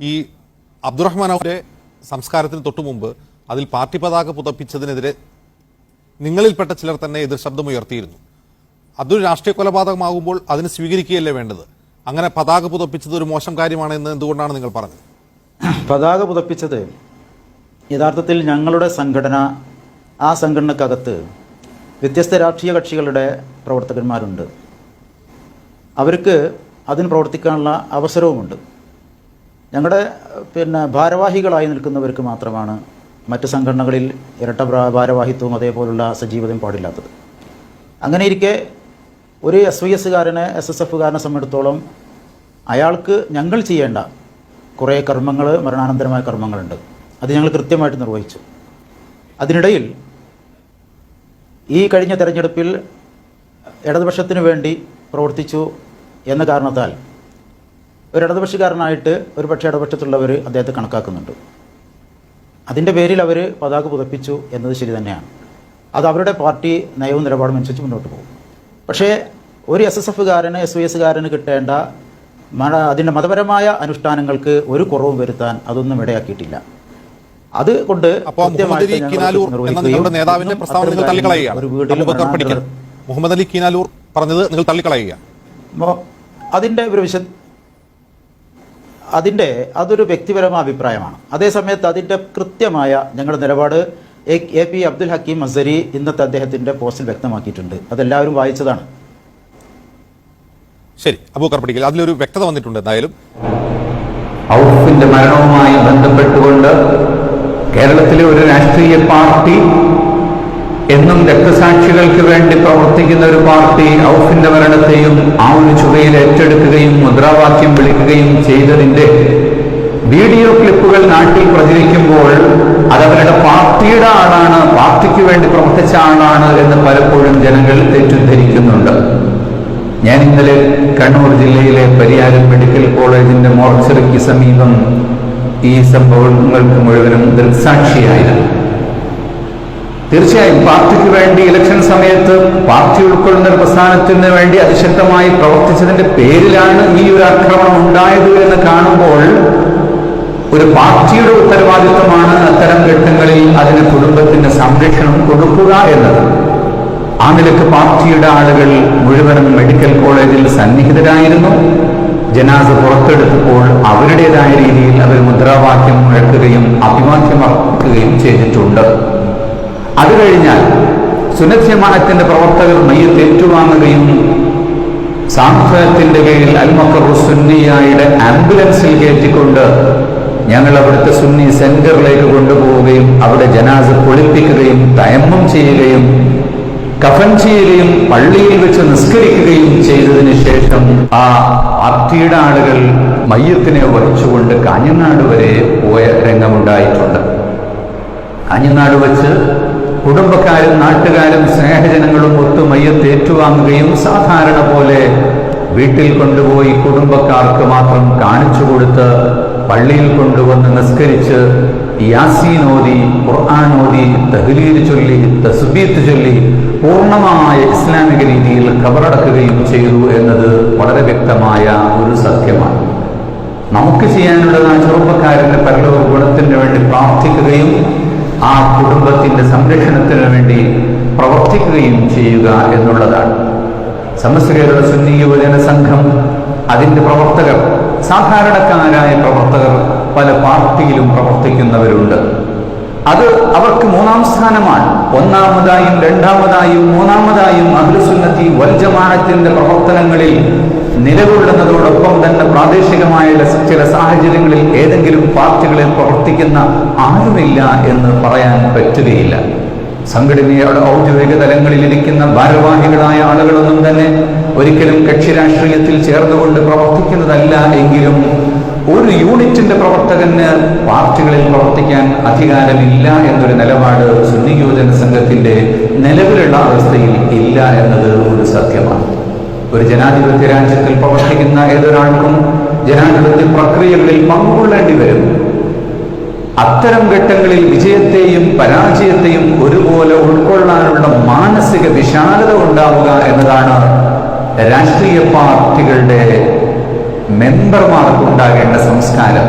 ഈ അബ്ദുറഹ്മാൻ അവരുടെ സംസ്കാരത്തിന് തൊട്ടു മുമ്പ് അതിൽ പാർട്ടി പതാക പുതപ്പിച്ചതിനെതിരെ നിങ്ങളിൽപ്പെട്ട ചിലർ തന്നെ എതിർ ശബ്ദമുയർത്തിയിരുന്നു അതൊരു രാഷ്ട്രീയ കൊലപാതകമാകുമ്പോൾ അതിന് സ്വീകരിക്കുകയല്ലേ വേണ്ടത്? അങ്ങനെ പതാക പുതപ്പിച്ചത് ഒരു മോശം കാര്യമാണെന്ന് എന്തുകൊണ്ടാണ് നിങ്ങൾ പറഞ്ഞത്? പതാക പുതപ്പിച്ചത് യഥാർത്ഥത്തിൽ ഞങ്ങളുടെ സംഘടന ആ സംഘടനക്കകത്ത് വ്യത്യസ്ത രാഷ്ട്രീയ കക്ഷികളുടെ പ്രവർത്തകന്മാരുണ്ട്. അവർക്ക് അതിന് പ്രവർത്തിക്കാനുള്ള അവസരവുമുണ്ട്. ഞങ്ങളുടെ പിന്നെ ഭാരവാഹികളായി നിൽക്കുന്നവർക്ക് മാത്രമാണ് മറ്റ് സംഘടനകളിൽ ഇരട്ട ഭാരവാഹിത്വവും അതേപോലുള്ള സജീവതയും പാടില്ലാത്തത്. അങ്ങനെ ഇരിക്കെ ഒരു എസ് വൈ എസ്സുകാരനെ എസ് എസ് എഫുകാരനെ സംബന്ധിച്ചിടത്തോളം അയാൾക്ക് ഞങ്ങൾ ചെയ്യേണ്ട കുറേ കർമ്മങ്ങൾ മരണാനന്തരമായ കർമ്മങ്ങളുണ്ട്. അത് ഞങ്ങൾ കൃത്യമായിട്ട് നിർവഹിച്ചു. അതിനിടയിൽ ഈ കഴിഞ്ഞ തെരഞ്ഞെടുപ്പിൽ ഇടതുപക്ഷത്തിന് വേണ്ടി പ്രവർത്തിച്ചു എന്ന കാരണത്താൽ ഒരു ഇടതുപക്ഷക്കാരനായിട്ട് ഒരു പക്ഷേ ഇടപക്ഷത്തുള്ളവർ അദ്ദേഹത്തെ കണക്കാക്കുന്നുണ്ട്. അതിന്റെ പേരിൽ അവർ പതാക പുതപ്പിച്ചു എന്നത് ശരി തന്നെയാണ്. അത് അവരുടെ പാർട്ടി നയവും നിലപാടും അനുസരിച്ച് മുന്നോട്ട് പോകും. പക്ഷേ ഒരു എസ് എസ് എഫുകാരന് എസ് വി എസ്സുകാരന് കിട്ടേണ്ട മത അതിന്റെ മതപരമായ അനുഷ്ഠാനങ്ങൾക്ക് ഒരു കുറവും വരുത്താൻ അതൊന്നും ഇടയാക്കിയിട്ടില്ല. അതുകൊണ്ട് നേതാവിന്റെ പ്രസ്താവന നിങ്ങൾ മുഹമ്മദ് അലി കിനാലൂർ പറഞ്ഞത് നിങ്ങൾ തള്ളിക്കളയുക. അതിന്റെ ഒരു വിശ അതിന്റെ അതൊരു വ്യക്തിപരമായ അഭിപ്രായമാണ്. അതേസമയത്ത് അതിന്റെ കൃത്യമായ ഞങ്ങളുടെ നിലപാട് എ പി അബ്ദുൽ ഹക്കീം അസരി ഇന്നത്തെ അദ്ദേഹത്തിന്റെ പോസ്റ്റിൽ വ്യക്തമാക്കിയിട്ടുണ്ട്. അതെല്ലാവരും വായിച്ചതാണ്. ശരി അബൂക്കർ പടിക്കൽ അതിലൊരു വ്യക്തത വന്നിട്ടുണ്ട് എന്തായാലും. ഔഫിന്റെ മരണവുമായി ബന്ധപ്പെട്ടുകൊണ്ട് കേരളത്തിലെ ഒരു രാഷ്ട്രീയ പാർട്ടി എന്നും രക്തസാക്ഷികൾക്ക് വേണ്ടി പ്രവർത്തിക്കുന്ന ഒരു പാർട്ടി ഔഫിന്റെ മരണത്തെയും ആ ഒരു ചുവയിൽ ഏറ്റെടുക്കുകയും മുദ്രാവാക്യം വിളിക്കുകയും ചെയ്തതിന്റെ വീഡിയോ ക്ലിപ്പുകൾ നാട്ടിൽ പ്രചരിക്കുമ്പോൾ അതവരുടെ പാർട്ടിയുടെ ആളാണ് പാർട്ടിക്ക് വേണ്ടി പ്രവർത്തിച്ച ആളാണ് എന്ന് പലപ്പോഴും ജനങ്ങൾ തെറ്റിദ്ധരിക്കുന്നുണ്ട്. ഞാൻ ഇന്നലെ കണ്ണൂർ ജില്ലയിലെ പരിയാരം മെഡിക്കൽ കോളേജിന്റെ മോർച്ചറിക്ക് സമീപം ഈ സംഭവങ്ങൾക്ക് മുഴുവനും ദൃക്സാക്ഷിയായിരുന്നു. തീർച്ചയായും പാർട്ടിക്ക് വേണ്ടി ഇലക്ഷൻ സമയത്ത് പാർട്ടി ഉൾക്കൊള്ളുന്ന ഒരു പ്രസ്ഥാനത്തിന് വേണ്ടി അതിശക്തമായി പ്രവർത്തിച്ചതിന്റെ പേരിലാണ് ഈ ഒരു ആക്രമണം ഉണ്ടായത് എന്ന് കാണുമ്പോൾ ഒരു പാർട്ടിയുടെ ഉത്തരവാദിത്വമാണ് അത്തരം ഘട്ടങ്ങളിൽ അതിന് കുടുംബത്തിന്റെ സംരക്ഷണം കൊടുക്കുക എന്നത്. ആ നിലയ്ക്ക് പാർട്ടിയുടെ ആളുകൾ മുഴുവനും മെഡിക്കൽ കോളേജിൽ സന്നിഹിതരായിരുന്നു. ജനാസ പുറത്തെടുത്തപ്പോൾ അവരുടേതായ രീതിയിൽ അവർ മുദ്രാവാക്യം മുഴക്കുകയും അർപ്പിക്കുകയും ചെയ്തിട്ടുണ്ട്. അത് കഴിഞ്ഞാൽ സുനത് പ്രവർത്തകർ മയ്യത്ത് ഏറ്റുവാങ്ങുകയും സാംസ്കാരത്തിന്റെ കീഴിൽ അൽമക്കറു സുന്നിയായുടെ ആംബുലൻസിൽ കയറ്റിക്കൊണ്ട് ഞങ്ങൾ അവിടുത്തെ സുന്നി സെന്ററിലേക്ക് കൊണ്ടുപോവുകയും അവിടെ ജനാസ് പൊളിപ്പിക്കുകയും തയമ്മം ചെയ്യുകയും കഫൻ ചെയ്യുകയും പള്ളിയിൽ വെച്ച് നിസ്കരിക്കുകയും ചെയ്തതിന് ശേഷം ആ പാർട്ടിയുടെ ആളുകൾ മയ്യത്തിനെ വഹിച്ചുകൊണ്ട് കാഞ്ഞങ്ങാട് വരെ പോയ രംഗമുണ്ടായിട്ടുണ്ട്. കാഞ്ഞങ്ങാട് വച്ച് കുടുംബക്കാരും നാട്ടുകാരും സ്നേഹജനങ്ങളും ഒത്തു മയ്യത്ത് ഏറ്റുവാങ്ങുകയും സാധാരണ പോലെ വീട്ടിൽ കൊണ്ടുപോയി കുടുംബക്കാർക്ക് മാത്രം കാണിച്ചു കൊടുത്ത് പള്ളിയിൽ കൊണ്ടുവന്ന് നിസ്കരിച്ച് യാസീനോദി ഖുർആാനോദി തഹ്ലീൽ ചൊല്ലി തസ്ബീത്ത് ചൊല്ലി പൂർണമായ ഇസ്ലാമിക രീതിയിൽ കബറടക്കുകയും ചെയ്തു എന്നത് വളരെ വ്യക്തമായ ഒരു സത്യമാണ്. നമുക്ക് ചെയ്യാനുള്ളത് ആ ചെറുപ്പക്കാരന്റെ പരലോക ഗുണത്തിന് വേണ്ടി പ്രാർത്ഥിക്കുകയും ആ കുടുംബത്തിന്റെ സംരക്ഷണത്തിന് വേണ്ടി പ്രവർത്തിക്കുകയും ചെയ്യുക എന്നുള്ളതാണ്. സമസ്ത കേരള സുന്നി യുവജന സംഘം അതിന്റെ പ്രവർത്തകർ സാധാരണക്കാരായ പ്രവർത്തകർ പല പാർട്ടിയിലും പ്രവർത്തിക്കുന്നവരുണ്ട്. അത് അവർക്ക് മൂന്നാം സ്ഥാനമാണ്. ഒന്നാമതായും രണ്ടാമതായും മൂന്നാമതായും അഹ്ലുസുന്നത്തി വൽജമാനത്തിന്റെ പ്രവർത്തനങ്ങളിൽ നിലകൊള്ളുന്നതോടൊപ്പം തന്നെ പ്രാദേശികമായ ചില സാഹചര്യങ്ങളിൽ ഏതെങ്കിലും പാർട്ടികളിൽ പ്രവർത്തിക്കുന്ന ആരുമില്ല എന്ന് പറയാൻ പറ്റുകയില്ല. സംഘടനയുടെ ഔദ്യോഗിക തലങ്ങളിൽ ഇരിക്കുന്ന ഭാരവാഹികളായ ആളുകളൊന്നും തന്നെ ഒരിക്കലും കക്ഷി രാഷ്ട്രീയത്തിൽ ചേർന്നുകൊണ്ട് പ്രവർത്തിക്കുന്നതല്ല എങ്കിലും ഒരു യൂണിറ്റിന്റെ പ്രവർത്തകന് പാർട്ടികളിൽ പ്രവർത്തിക്കാൻ അധികാരമില്ല എന്നൊരു നിലപാട് സുന്നി യുവജന സംഘത്തിന്റെ നിലവിലുള്ള അവസ്ഥയിൽ ഇല്ല എന്നത് ഒരു സത്യമാണ്. ഒരു ജനാധിപത്യ രാജ്യത്തിൽ പ്രവർത്തിക്കുന്ന ഏതൊരാൾക്കും ജനാധിപത്യ പ്രക്രിയകളിൽ പങ്കുകൊള്ളേണ്ടി വരും അത്തരം ഘട്ടങ്ങളിൽ വിജയത്തെയും പരാജയത്തെയും ഒരുപോലെ ഉൾക്കൊള്ളാനുള്ള മാനസിക വിശാലത ഉണ്ടാവുക എന്നതാണ് രാഷ്ട്രീയ പാർട്ടികളുടെ മെമ്പർമാർക്ക് ഉണ്ടാകേണ്ട സംസ്കാരം.